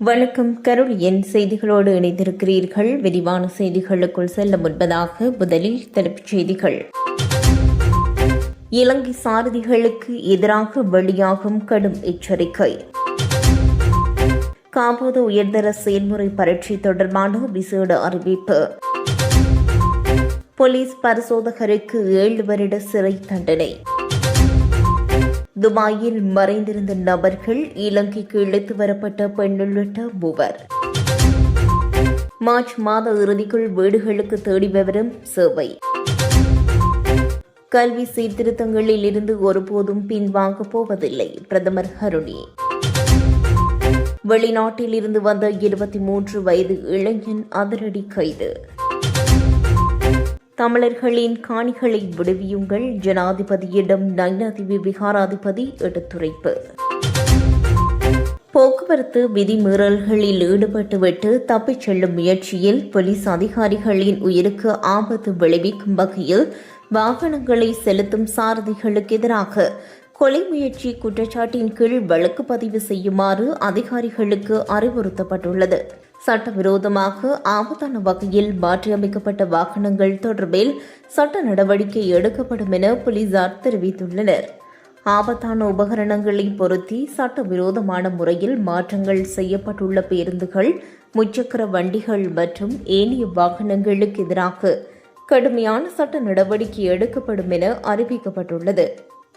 வணக்கம் கருள். என் செய்திகளோடு இணைந்திருக்கிறீர்கள். விரிவான செய்திகளுக்குள் செல்ல முன்பதாக முதலில் தலைப்புச் செய்திகள். இலங்கை சாரதிகளுக்கு எதிராக வெளியாகும் கடும் எச்சரிக்கை. காபோது உயர்தர செயல்முறை பரீட்சை தொடர்பான விசேட அறிவிப்பு. போலீஸ் பரிசோதகருக்கு ஏழு வருட சிறை தண்டனை. துபாயில் மறைந்திருந்த நபர்கள் இலங்கைக்கு இழுத்து வரப்பட்ட பெண் உள்ளிட்ட மூவர். மார்ச் மாத இறுதிக்குள் வீடுகளுக்கு தேடி விவரம் சேவை. கல்வி சீர்திருத்தங்களில் இருந்து ஒருபோதும் பின்வாங்கப் போவதில்லை பிரதமர் ஹருணி. வெளிநாட்டில் இருந்து வந்த இருபத்தி மூன்று வயது இளைஞன் அதிரடி கைது. தமிழர்களின் காணிகளை விடுவியுங்கள். ஜனாதிபதியிடம் நைனாதிபதி விகாராதிபதி எடுத்துரைப்பு. போக்குவரத்து விதிமீறல்களில் ஈடுபட்டுவிட்டு தப்பிச் செல்லும் முயற்சியில் போலீஸ் அதிகாரிகளின் உயிருக்கு ஆபத்து விளைவிக்கும் வகையில் வாகனங்களை செலுத்தும் சாரதிகளுக்கு எதிராக கொலை முயற்சி குற்றச்சாட்டின் கீழ் வழக்கு பதிவு செய்யுமாறு அதிகாரிகளுக்கு அறிவுறுத்தப்பட்டுள்ளது. சட்டவிரோதமாக ஆபத்தான வகையில் மாற்றியமைக்கப்பட்ட வாகனங்கள் தொடர்பில் சட்ட நடவடிக்கை எடுக்கப்படும் என போலீசார் தெரிவித்துள்ளனர். ஆபத்தான உபகரணங்களை பொருத்தி சட்டவிரோதமான முறையில் மாற்றங்கள் செய்யப்பட்டுள்ள பேருந்துகள் முச்சக்கர வண்டிகள் மற்றும் ஏனைய வாகனங்களுக்கு எதிராக கடுமையான சட்ட நடவடிக்கை எடுக்கப்படும் என அறிவிக்கப்பட்டுள்ளது.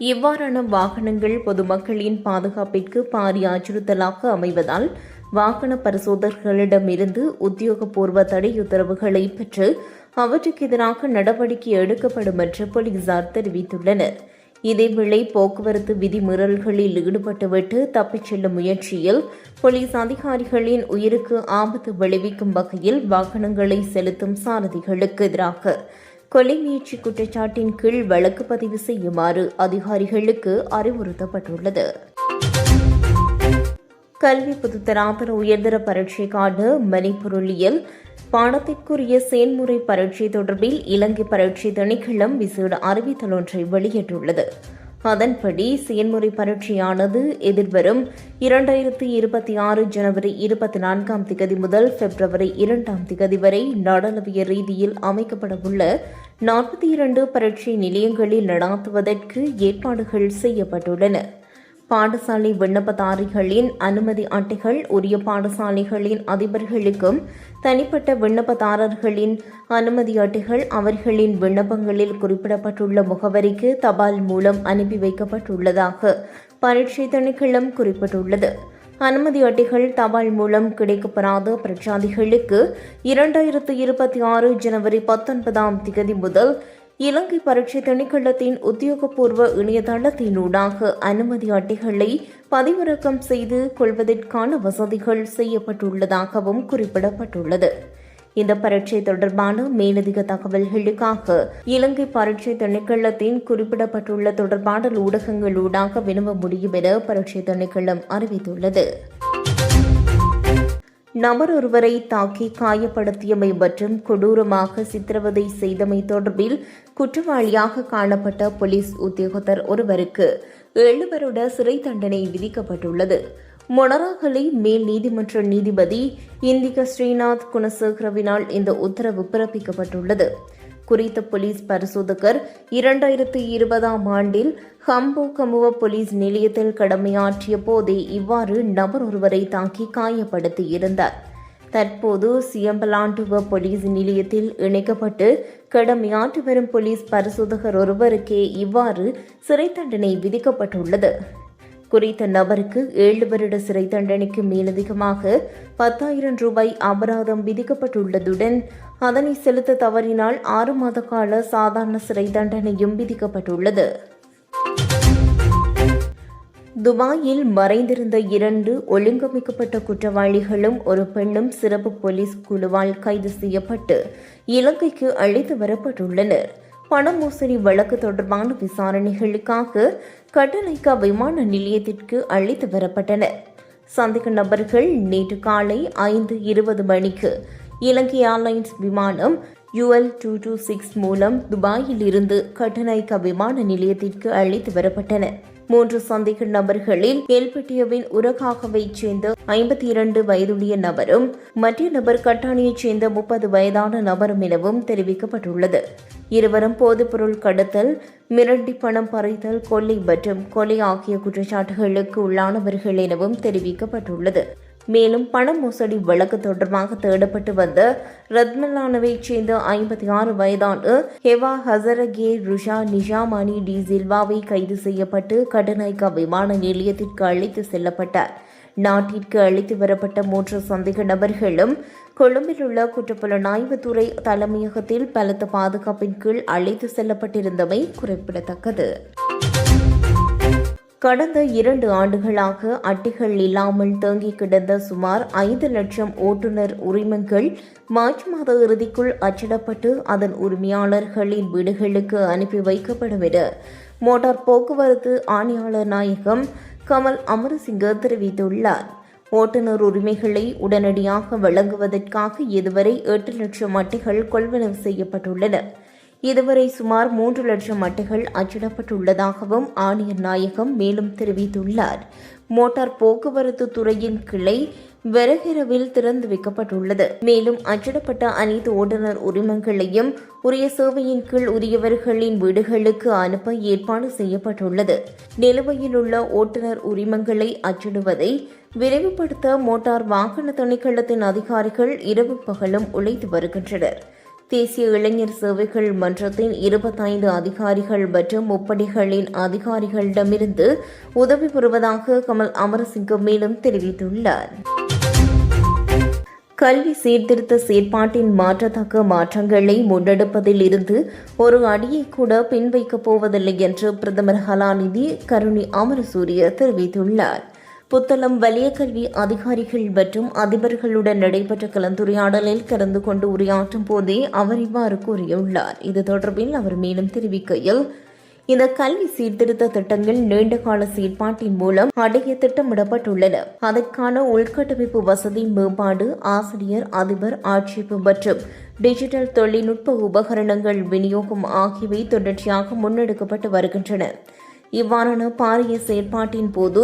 இவ்வாறான வாகனங்கள் பொதுமக்களின் பாதுகாப்பிற்கு பாரிய அச்சுறுத்தலாக அமைவதால் வாகன பரிசோதகர்களிடமிருந்து உத்தியோகபூர்வ தடை உத்தரவுகளை பெற்று அவற்றுக்கு எதிராக நடவடிக்கை எடுக்கப்படும் என்று போலீசார் தெரிவித்துள்ளனர். இதேவேளை போக்குவரத்து விதிமீறல்களில் ஈடுபட்டுவிட்டு தப்பிச் செல்லும் முயற்சியில் போலீஸ் அதிகாரிகளின் உயிருக்கு ஆபத்து விளைவிக்கும் வகையில் வாகனங்களை செலுத்தும் சாரதிகளுக்கு எதிராக கொலை முயற்சி குற்றச்சாட்டின் கீழ் வழக்கு பதிவு செய்யுமாறு அதிகாரிகளுக்கு அறிவுறுத்தப்பட்டுள்ளது. கல்வி பொதுத்தராதர உயர்தர பரீட்சைக்கான மணிப்பொருளியல் பாடத்திற்குரிய செயல்முறை பரீட்சை தொடர்பில் இலங்கை பரீட்சை திணைக்களம் விசேட அறிவித்தல் ஒன்றை வெளியிட்டுள்ளது. அதன்படி செயல்முறை பரீட்சையானது எதிர்வரும் இரண்டாயிரத்தி இருபத்தி ஆறு ஜனவரி இருபத்தி நான்காம் திகதி முதல் பிப்ரவரி இரண்டாம் திகதி வரை நாடளவிய ரீதியில் அமைக்கப்படவுள்ள நாற்பத்தி இரண்டு பரீட்சை நிலையங்களில் நடாத்துவதற்கு ஏற்பாடுகள் செய்யப்பட்டுள்ளன. பாடசாலை விண்ணப்பதாரிகளின் அனுமதி அட்டைகள் உரிய பாடசாலைகளின் அதிபர்களுக்கும் தனிப்பட்ட விண்ணப்பதாரர்களின் அனுமதி அட்டைகள் அவர்களின் விண்ணப்பங்களில் குறிப்பிடப்பட்டுள்ள முகவரிக்கு தபால் மூலம் அனுப்பி வைக்கப்பட்டுள்ளதாக பரீட்சை திணைக்களம் குறிப்பிட்டுள்ளது. அனுமதி அட்டைகள் தபால் மூலம் கிடைக்கப்பெறாத பிரச்சாதிகளுக்கு இரண்டாயிரத்து இருபத்தி ஆறு ஜனவரி பத்தொன்பதாம் திகதி முதல் இலங்கை பரீட்சை திணைக்களத்தின் உத்தியோகபூர்வ இணையதளத்தினூடாக அனுமதி அட்டைகளை பதிவிறக்கம் செய்து கொள்வதற்கான வசதிகள் செய்யப்பட்டுள்ளதாகவும் குறிப்பிடப்பட்டுள்ளது. இந்த பரீட்சை தொடர்பான மேலதிக தகவல்களுக்காக இலங்கை பரீட்சை திணைக்களத்தின் குறிப்பிடப்பட்டுள்ள தொடர்பாடல் ஊடகங்களூடாக வினவ முடியும் என பரீட்சை திணைக்களம் அறிவித்துள்ளது. நபர் ஒருவரை தாக்கி காயப்படுத்தியமை மற்றும் கொடூரமாக சித்திரவதை செய்தமை தொடர்பில் குற்றவாளியாக காணப்பட்ட போலீஸ் உத்தியோகத்தர் ஒருவருக்கு ஏழு வருட சிறை தண்டனை விதிக்கப்பட்டுள்ளது. மொனராகலை மேல் நீதிமன்ற நீதிபதி இந்திக ஸ்ரீநாத் குணசேகரவினால் இந்த உத்தரவு பிறப்பிக்கப்பட்டுள்ளது. குறித்த போலீஸ் பரிசோதகர் இரண்டாயிரத்தி இருபதாம் ஆண்டில் ஹம்போ கமுவ போலீஸ் நிலையத்தில் கடமையாற்றிய போதே இவ்வாறு நபர் ஒருவரை தாக்கி காயப்படுத்தி இருந்தார். தற்போது சியம்பலாண்டுவ போலீஸ் நிலையத்தில் இணைக்கப்பட்டு கடமையாற்றி வரும் போலீஸ் பரிசோதகர் ஒருவருக்கே இவ்வாறு சிறை தண்டனை விதிக்கப்பட்டுள்ளது. குறித்த நபருக்கு ஏழு வருட சிறை தண்டனைக்கு மேலதிகமாக பத்தாயிரம் ரூபாய் அபராதம் விதிக்கப்பட்டுள்ளதுடன் அதனை செலுத்த தவறினால் ஆறு மாத கால சாதாரண சிறை தண்டனையும் விதிக்கப்பட்டுள்ளது. துபாயில் மறைந்திருந்த இரண்டு ஒழுங்கமைக்கப்பட்ட குற்றவாளிகளும் ஒரு பெண்ணும் சிறப்பு போலீஸ் குழுவால் கைது செய்யப்பட்டு இலங்கைக்கு அழைத்து வரப்பட்டுள்ளனர். பண மோசடி வழக்கு தொடர்பான விசாரணைகளுக்காக கட்டளைக்கா விமான நிலையத்திற்கு அழைத்து வரப்பட்டனர். சந்தேக நபர்கள் நேற்று காலை ஐந்து இருபது மணிக்கு இலங்கை ஏர்லைன்ஸ் விமானம் U L two two six மூலம் துபாயில் இருந்து கட்டநாயக்கா விமான நிலையத்திற்கு அழைத்து வரப்பட்டனர். மூன்று சந்தேக நபர்களில் எல்பிட்டியவின் உரகாகவைச் சேர்ந்த ஐம்பத்தி இரண்டு வயதுடைய நபரும் மற்ற நபர் கட்டாணியைச் சேர்ந்த முப்பது வயதான நபரும் எனவும் தெரிவிக்கப்பட்டுள்ளது. இருவரும் போதைப்பொருள் கடத்தல் மிரட்டி பணம் பறித்தல் கொள்ளை மற்றும் கொலை ஆகிய குற்றச்சாட்டுகளுக்கு உள்ளானவர்கள் எனவும் தெரிவிக்கப்பட்டுள்ளது. மேலும் பண மோசடி வழக்கு தொடர்பாக தேடப்பட்டு வந்த ரத்மலானவைச் சேர்ந்த ஐம்பத்தி ஆறு வயதான ஹெவா ஹசரகே ருஷா நிஷாமானி டி சில்வாவை கைது செய்யப்பட்டு கடநாய்கா விமான நிலையத்திற்கு அழைத்து செல்லப்பட்டார். நாட்டிற்கு அழைத்து வரப்பட்ட மூன்று சந்தேக நபர்களும் கொழும்பில் உள்ள குற்றப்புலனாய்வுத்துறை தலைமையகத்தில் பலத்த பாதுகாப்பின் கீழ் அழைத்து செல்லப்பட்டிருந்தமை குறிப்பிடத்தக்கது. கடந்த இரண்டு ஆண்டுகளாக அட்டைகள் இல்லாமல் தேங்கி கிடந்த சுமார் ஐந்து லட்சம் ஓட்டுநர் உரிமங்கள் மார்ச் மாத இறுதிக்குள் அச்சிடப்பட்டு அதன் உரிமையாளர்களின் வீடுகளுக்கு அனுப்பி வைக்கப்படும் என மோட்டார் போக்குவரத்து ஆணையாளர் நாயகம் கமல் அமரசிங்க தெரிவித்துள்ளார். ஓட்டுநர் உரிமைகளை உடனடியாக வழங்குவதற்காக இதுவரை எட்டு லட்சம் அட்டைகள் கொள்வனவு செய்யப்பட்டுள்ளன. இதுவரை சுமார் மூன்று லட்சம் அட்டைகள் அச்சிடப்பட்டுள்ளதாகவும் ஆணையர் நாயகம் மேலும் தெரிவித்துள்ளார். மோட்டார் போக்குவரத்து துறையின் கிளை வெறகிரவில் திறந்து வைக்கப்பட்டுள்ளது. மேலும் அச்சிடப்பட்ட அனைத்து ஓட்டுநர் உரிமங்களையும் உரிய சேவையின் கீழ் உரியவர்களின் வீடுகளுக்கு அனுப்ப ஏற்பாடு செய்யப்பட்டுள்ளது. நிலுவையில் உள்ள ஓட்டுநர் உரிமங்களை அச்சிடுவதை விரைவுபடுத்த மோட்டார் வாகன திணைக்களத்தின் அதிகாரிகள் இரவு பகலும் உழைத்து வருகின்றனர். தேசிய இளைஞர் சேவைகள் மன்றத்தின் இருபத்தைந்து அதிகாரிகள் மற்றும் முப்படைகளின் அதிகாரிகளிடமிருந்து உதவி பெறுவதாக கமல் அமரசிங்கம் மேலும் தெரிவித்துள்ளார். கல்வி சீர்திருத்த செயற்பாட்டின் மாற்றத்தக்க மாற்றங்களை முன்னெடுப்பதில் இருந்து ஒரு அடியை கூட பின்வைக்கப் போவதில்லை என்று பிரதமர் ஹலாநிதி கருணி அமரசூரிய தெரிவித்துள்ளார். புத்தளம் வலிய கல்வி அதிகாரிகள் மற்றும் அதிபர்களுடன் நடைபெற்ற கலந்துரையாடலில் கலந்து கொண்டு உரையாற்றும் போதே அவர் இவ்வாறு கூறியுள்ளார். இது தொடர்பில் அவர் மேலும் தெரிவிக்கையில் இந்த கல்வி சீர்திருத்த திட்டங்கள் நீண்டகால செயற்பாட்டின் மூலம் அடைய திட்டமிடப்பட்டுள்ளன. அதற்கான உள்கட்டமைப்பு வசதி மேம்பாடு ஆசிரியர் அதிபர் ஆட்சேப்பு மற்றும் டிஜிட்டல் தொழில்நுட்ப உபகரணங்கள் விநியோகம் ஆகியவை தொடர்ச்சியாக முன்னெடுக்கப்பட்டு வருகின்றன. இவ்வாறான பாரிய செயற்பாட்டின் போது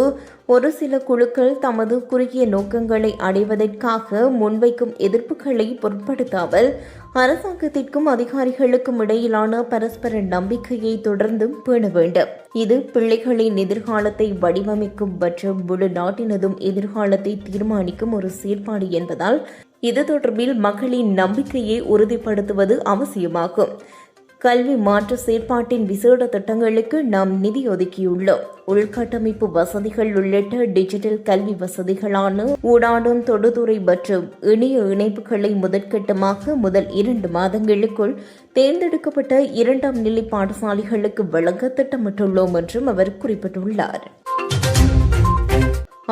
ஒரு சில குழுக்கள் தமது குறுகிய நோக்கங்களை அடைவதற்காக முன்வைக்கும் எதிர்ப்புகளை பொருட்படுத்தாமல் அரசாங்கத்திற்கும் அதிகாரிகளுக்கும் இடையிலான பரஸ்பர நம்பிக்கையை தொடர்ந்தும் பேண வேண்டும். இது பிள்ளைகளின் எதிர்காலத்தை வடிவமைக்கும் மற்றும் முழு நாட்டினதும் எதிர்காலத்தை தீர்மானிக்கும் ஒரு செயற்பாடு என்பதால் இது தொடர்பில் மக்களின் நம்பிக்கையை உறுதிப்படுத்துவது அவசியமாகும். கல்வி மாற்று செயற்பாட்டின் விசேட திட்டங்களுக்கு நாம் நிதி ஒதுக்கியுள்ளோம். உள்கட்டமைப்பு வசதிகள் உள்ளிட்ட டிஜிட்டல் கல்வி வசதிகளான ஊடாடும் தொடுதுறை மற்றும் இணைய இணைப்புகளை முதற்கட்டமாக முதல் இரண்டு மாதங்களுக்குள் தேர்ந்தெடுக்கப்பட்ட இரண்டாம் நிலை பாடசாலைகளுக்கு வழங்க திட்டமிட்டுள்ளோம் என்றும் அவர் குறிப்பிட்டுள்ளார்.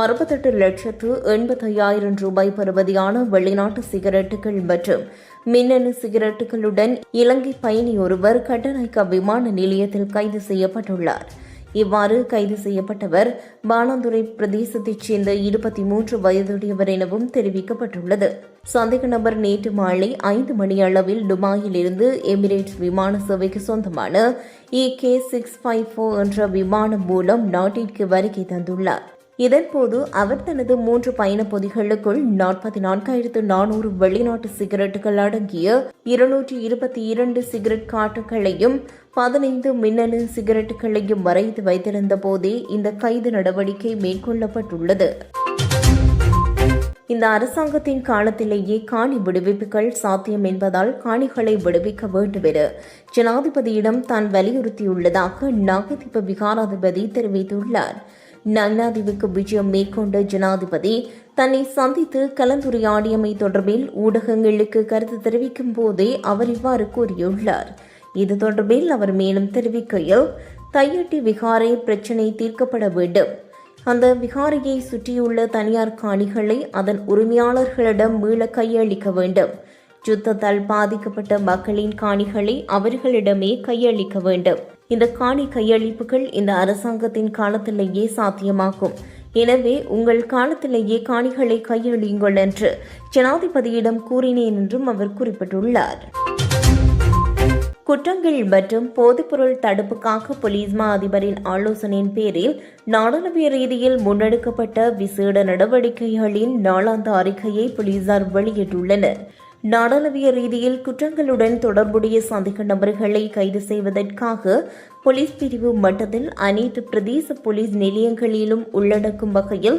அறுபத்தெட்டு லட்சத்து எண்பத்தையாயிரம் ரூபாய் பருவதியான வெளிநாட்டு சிகரெட்டுகள் மற்றும் மின்னணு சிகரெட்டுகளுடன் இலங்கை பயணி ஒருவர் கட்டநாயக்கா விமான நிலையத்தில் கைது செய்யப்பட்டுள்ளார். இவ்வாறு கைது செய்யப்பட்டவர் பானாந்துறை பிரதேசத்தைச் சேர்ந்த இருபத்தி மூன்று வயதுடையவர் எனவும் தெரிவிக்கப்பட்டுள்ளது. சந்தேக நபர் நேற்று மாலை ஐந்து மணி அளவில் துபாயிலிருந்து எமிரேட்ஸ் விமான சேவைக்கு சொந்தமான E K six five four என்ற விமானம் மூலம் நாட்டிற்கு வருகை தந்துள்ளார். இதன்போது அவர் தனது மூன்று பயண பொதிகளுக்குள் நாற்பத்தி நான்காயிரத்து நானூறு வெளிநாட்டு சிகரெட்டுகள் அடங்கிய இருநூற்றி இருபத்தி இரண்டு சிகரெட் காட்டுகளையும் பதினைந்து மின்னணு சிகரெட்டுகளையும் மறைத்து வைத்திருந்த போதே இந்த கைது நடவடிக்கை மேற்கொள்ளப்பட்டுள்ளது. இந்த அரசாங்கத்தின் காலத்திலேயே காணி விடுவிப்புகள் சாத்தியம் என்பதால் காணிகளை விடுவிக்க வேண்டும் என ஜனாதிபதியிடம் தான் வலியுறுத்தியுள்ளதாக நாகதீப விகாராதிபதி தெரிவித்துள்ளார். நல்லாதீவுக்கு விஜயம் மேற்கொண்ட ஜனாதிபதி தன்னை சந்தித்து கலந்துரையாடியமை தொடர்பில் ஊடகங்களுக்கு கருத்து தெரிவிக்கும் போதே அவர் இவ்வாறு கூறியுள்ளார். இது தொடர்பில் அவர் மேலும் தெரிவிக்கையில் தையட்டி விகாரை பிரச்சினை தீர்க்கப்பட வேண்டும். அந்த விகாரையை சுற்றியுள்ள தனியார் காணிகளை அதன் உரிமையாளர்களிடம் மீள கையளிக்க வேண்டும். யுத்தத்தால் பாதிக்கப்பட்ட மக்களின் காணிகளை அவர்களிடமே கையளிக்க வேண்டும். இந்த காணி கையளிப்புகள் இந்த அரசாங்கத்தின் காலத்திலேயே சாத்தியமாகும். எனவே உங்கள் காலத்திலேயே காணிகளை கையளியுங்கள் என்று ஜனாதிபதியிடம் கூறினேன் என்றும் அவர் குறிப்பிட்டுள்ளார். குற்றங்கள் மற்றும் போதைப்பொருள் தடுப்புக்காக போலீஸ் மா அதிபரின் ஆலோசனையின் பேரில் நாடாளுமன்ற ரீதியில் முன்னெடுக்கப்பட்ட விசேட நடவடிக்கைகளின் நாளாந்த அறிக்கையை போலீசார் வெளியிட்டுள்ளனர். நாடாளுமன்ற ரீதியில் குற்றங்களுடன் தொடர்புடைய சந்தேக நபர்களை கைது செய்வதற்காக போலீஸ் பிரிவு மட்டத்தில் அனைத்து பிரதேச போலீஸ் நிலையங்களிலும் உள்ளடக்கும் வகையில்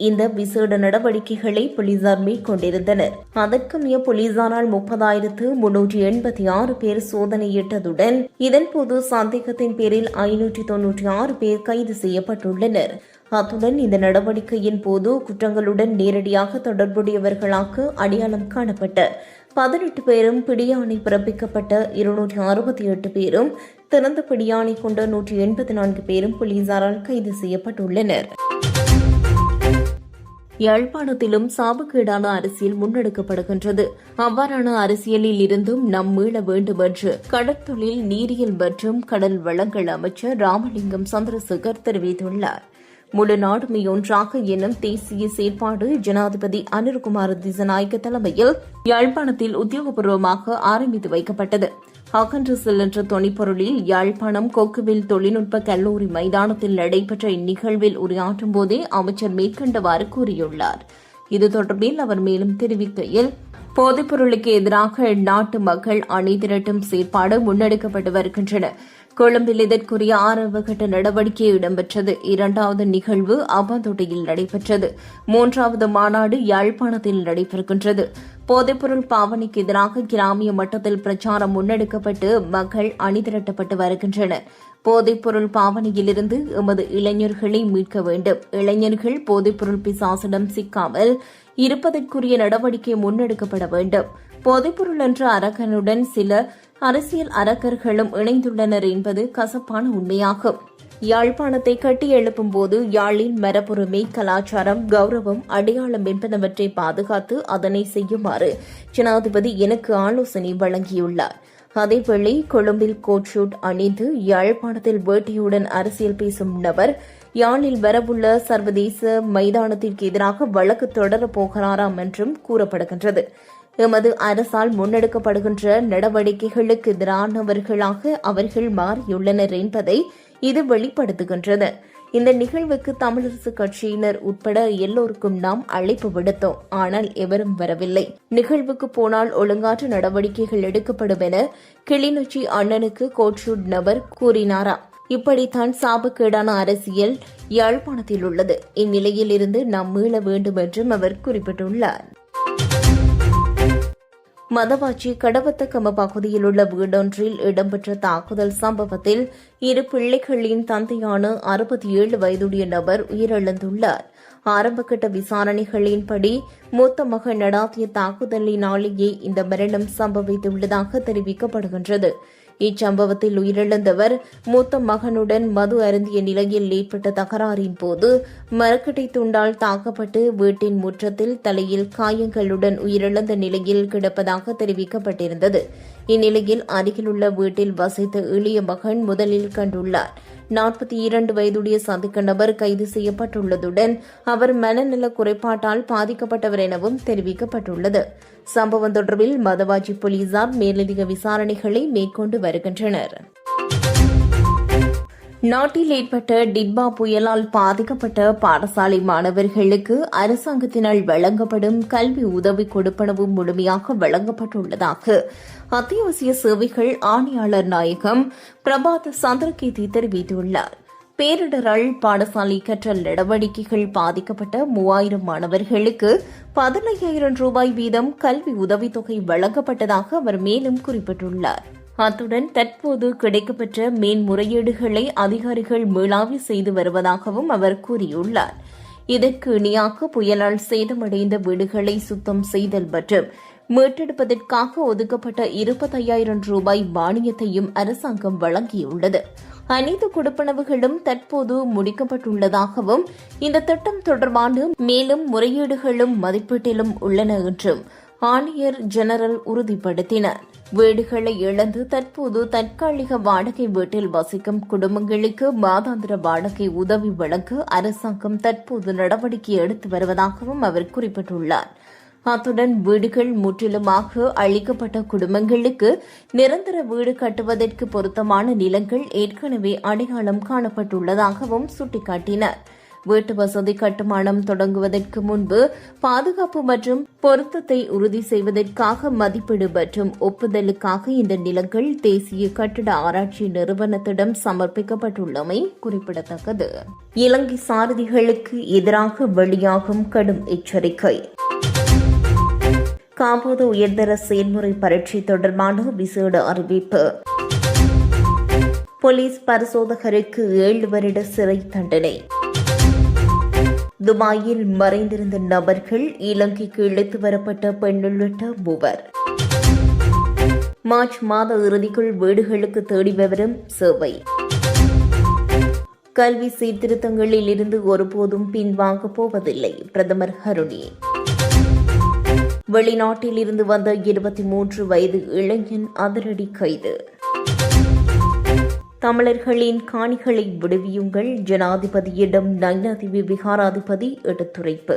இந்த விசேட நடவடிக்கைகளை போலீசார் மேற்கொண்டிருந்தனர். அதற்கமைய போலீசாரால் முப்பதாயிரத்து முன்னூற்றி எண்பத்தி ஆறு பேர் சோதனையிட்டதுடன் இதன்போது சந்தேகத்தின் பேரில் ஐநூற்றி தொன்னூற்றி ஆறு பேர் கைது செய்யப்பட்டுள்ளனர். அத்துடன் இந்த நடவடிக்கையின் போது குற்றங்களுடன் நேரடியாக தொடர்புடையவர்களாக அடையாளம் காணப்பட்ட பதினெட்டு பேரும் பிடியாணை பிறப்பிக்கப்பட்ட இருநூற்றி அறுபத்தி எட்டு பேரும் திறந்த பிடியாணை கொண்ட நூற்றி எண்பத்தி நான்கு பேரும் போலீசாரால் கைது செய்யப்பட்டுள்ளனர். யாழ்ப்பாணத்திலும் சாபக்கேடான அரசியல் முன்னெடுக்கப்படுகின்றது. அவ்வாறான அரசியலில் இருந்தும் நம் மீள வேண்டும் என்று கடற்தொழில் நீரியல் மற்றும் கடல் வளங்கள் அமைச்சர் ராமலிங்கம் சந்திரசேகர் தெரிவித்துள்ளார். முழு நாடுமே ஒன்றாக என்னும் தேசிய செயற்பாடு ஜனாதிபதி அனில்குமார் திசநாயக்க தலைமையில் யாழ்ப்பாணத்தில் உத்தியோகபூர்வமாக ஆரம்பித்து வைக்கப்பட்டது. அகன்று செல்கின்ற தொனிப்பொருளில் யாழ்ப்பாணம் கொக்குவில் தொழில்நுட்ப கல்லூரி மைதானத்தில் நடைபெற்ற இந்நிகழ்வில் உரையாற்றும் போதே அமைச்சர் மேற்கண்டவாறு கூறியுள்ளார். இது தொடர்பில் அவர் மேலும் தெரிவிக்கையில் போதைப்பொருளுக்கு எதிராக நாட்டு மக்கள் அணி திரட்டும் செயற்பாடு முன்னெடுக்கப்பட்டு வருகின்றன. கொழும்பில் இதற்குரிய ஆரம்ப கட்ட நடவடிக்கை இடம்பெற்றது. இரண்டாவது நிகழ்வு அபாந்தோட்டையில் நடைபெற்றது. மூன்றாவது மாநாடு யாழ்ப்பாணத்தில் நடைபெறுகின்றது. போதைப்பொருள் பாவனைக்கு எதிராக கிராமிய மட்டத்தில் பிரச்சாரம் முன்னெடுக்கப்பட்டு மக்கள் அணிதிரட்டப்பட்டு வருகின்றனர். போதைப்பொருள் பாவனையிலிருந்து எமது இளைஞர்களை மீட்க வேண்டும். இளைஞர்கள் போதைப்பொருள் பிசாசிடம் சிக்காமல் இருப்பதற்குரிய நடவடிக்கை முன்னெடுக்கப்பட வேண்டும். போதைப்பொருள் என்ற அரக்கனுடன் சில அரசியல் அரக்கர்களும் இணைந்துள்ளனர் என்பது கசப்பான உண்மையாகும். யாழ்ப்பாணத்தை கட்டி எழுப்பும் போது யாழின் மரபுரிமை கலாச்சாரம் கௌரவம் அடையாளம் என்பனவற்றை பாதுகாத்து அதனை செய்யுமாறு ஜனாதிபதி எனக்கு ஆலோசனை வழங்கியுள்ளார். அதேவேளை கொழும்பில் கோட்ஷூட் அணிந்து யாழ்ப்பாணத்தில் வேட்டியுடன் அரசியல் பேசும் நபர் யாழில் வரவுள்ள சர்வதேச மைதானத்திற்கு எதிராக வழக்கு தொடரப் போகிறாராம் என்றும் கூறப்படுகின்றது. எமது அரசால் முன்னெடுக்கப்படுகின்ற நடவடிக்கைகளுக்கு எதிரானவர்களாக அவர்கள் மாறியுள்ளனர் என்பதை இது வெளிப்படுத்துகின்றது. இந்த நிகழ்வுக்கு தமிழரசு கட்சியினர் உட்பட எல்லோருக்கும் நாம் அழைப்பு விடுத்தோம். ஆனால் எவரும் வரவில்லை. நிகழ்வுக்கு போனால் ஒழுங்காற்று நடவடிக்கைகள் எடுக்கப்படும் என கிளிநொச்சி அண்ணனுக்கு கோட்ஷூட் நபர் கூறினாரா? இப்படித்தான் சாபக்கேடான அரசியல் யாழ்ப்பாணத்தில் உள்ளது. இந்நிலையில் இருந்து நாம் மீள வேண்டும் என்றும் அவர் குறிப்பிட்டுள்ளார். மதவாச்சி கடவத்தக்கம பகுதியில் உள்ள வீடொன்றில் இடம்பெற்ற தாக்குதல் சம்பவத்தில் இரு பிள்ளைகளின் தந்தையான அறுபத்தி ஏழு வயதுடைய நபர் உயிரிழந்துள்ளார். ஆரம்பகட்ட விசாரணைகளின்படி மூத்த மகன் நடாத்திய தாக்குதலினாலேயே இந்த மரணம் சம்பவித்துள்ளதாக தெரிவிக்கப்படுகின்றது. இச்சம்பவத்தில் உயிரிழந்தவர் மூத்த மகனுடன் மது அருந்திய நிலையில் ஏற்பட்ட தகராறின் போது மரக்கட்டை துண்டால் தாக்கப்பட்டு வீட்டின் முற்றத்தில் தலையில் காயங்களுடன் உயிரிழந்த நிலையில் கிடப்பதாக தெரிவிக்கப்பட்டிருந்தது. இந்நிலையில் அருகிலுள்ள வீட்டில் வசித்த எளிய மகன் முதலில் கண்டுள்ளார். நாற்பத்தி இரண்டு வயதுடைய சந்திக்க நபர் கைது செய்யப்பட்டுள்ளதுடன் அவர் மனநல குறைபாட்டால் பாதிக்கப்பட்டவர் எனவும் தெரிவிக்கப்பட்டுள்ளது. சம்பவம் தொடர்பில் மதவாஜி போலீசார் மேலதிக விசாரணைகளை மேற்கொண்டு வருகின்றனர். நாட்டில் ஏற்பட்ட டிட்பா புயலால் பாதிக்கப்பட்ட பாடசாலை மாணவர்களுக்கு அரசாங்கத்தினால் வழங்கப்படும் கல்வி உதவி கொடுப்பனவு முழுமையாக வழங்கப்பட்டுள்ளதாக அத்தியாவசிய சேவைகள் ஆணையாளர் நாயகம் பிரபாத் சந்திரகீதி தெரிவித்துள்ளார். பேரிடரால் பாடசாலை கற்றல் நடவடிக்கைகள் பாதிக்கப்பட்ட மூவாயிரம் மாணவர்களுக்கு பதினையாயிரம் ரூபாய் வீதம் கல்வி உதவித்தொகை வழங்கப்பட்டதாக அவர் மேலும் குறிப்பிட்டுள்ளார். அத்துடன் தற்போது கிடைக்கப்பெற்ற மேன்முறையீடுகளை அதிகாரிகள் மீளாவி செய்து வருவதாகவும் அவர் கூறியுள்ளார். இதற்கு இணையாக புயலால் சேதமடைந்த வீடுகளை சுத்தம் செய்தல் மற்றும் மீட்டெடுப்பதற்காக ஒதுக்கப்பட்ட இருபத்தையாயிரம் ரூபாய் மானியத்தையும் அரசாங்கம் வழங்கியுள்ளது. அனைத்து கொடுப்பனவுகளும் தற்போது முடிக்கப்பட்டுள்ளதாகவும் இந்த திட்டம் தொடர்பான மேலும் முறையீடுகளும் மதிப்பீட்டிலும் உள்ளன என்றும் ஆணையர் ஜெனரல் உறுதிப்படுத்தினார். வீடுகளை இழந்து தற்போது தற்காலிக வாடகை வீட்டில் வசிக்கும் குடும்பங்களுக்கு மாதாந்திர வாடகை உதவி வழங்க அரசாங்கம் தற்போது நடவடிக்கை எடுத்து வருவதாகவும் அவர் குறிப்பிட்டுள்ளார். அத்துடன் வீடுகள் முற்றிலுமாக அழிக்கப்பட்ட குடும்பங்களுக்கு நிரந்தர வீடு கட்டுவதற்கு பொருத்தமான நிலங்கள் ஏற்கனவே அடையாளம் காணப்பட்டுள்ளதாகவும் சுட்டிக்காட்டினர். வீட்டு வசதி கட்டுமானம் தொடங்குவதற்கு முன்பு பாதுகாப்பு மற்றும் பொருத்தத்தை உறுதி செய்வதற்காக மதிப்பீடு மற்றும் ஒப்புதலுக்காக இந்த நிலங்கள் தேசிய கட்டிட ஆராய்ச்சி நிறுவனத்திடம் சமர்ப்பிக்கப்பட்டுள்ளமை குறிப்பிடத்தக்கது. இலங்கை சாரதிகளுக்கு எதிராக வெளியாகும் கடும் எச்சரிக்கை. காபோது உயர்தர செயல்முறை பரீட்சை தொடர்பான விசேட அறிவிப்பு. போலீஸ் பரிசோதகருக்கு ஏழு வருட சிறை தண்டனை. துபாயில் மறைந்திருந்த நபர்கள் இலங்கைக்கு இழுத்து வரப்பட்ட பெண் உள்ளிட்ட மூவர். மார்ச் மாத இறுதிக்குள் வீடுகளுக்கு தேடி வரும் சேவை. கல்வி சீர்திருத்தங்களில் இருந்து ஒருபோதும் பின்வாங்கப் போவதில்லை பிரதமர் ஹருணி. வெளிநாட்டில் இருந்து வந்த இருபத்தி மூன்று வயது இளைஞன் அதிரடி கைது. தமிழர்களின் காணிகளை விடுவியுங்கள். ஜனாதிபதியிடம் நைனாதிபதி விகாராதிபதி எடுத்துரைப்பு.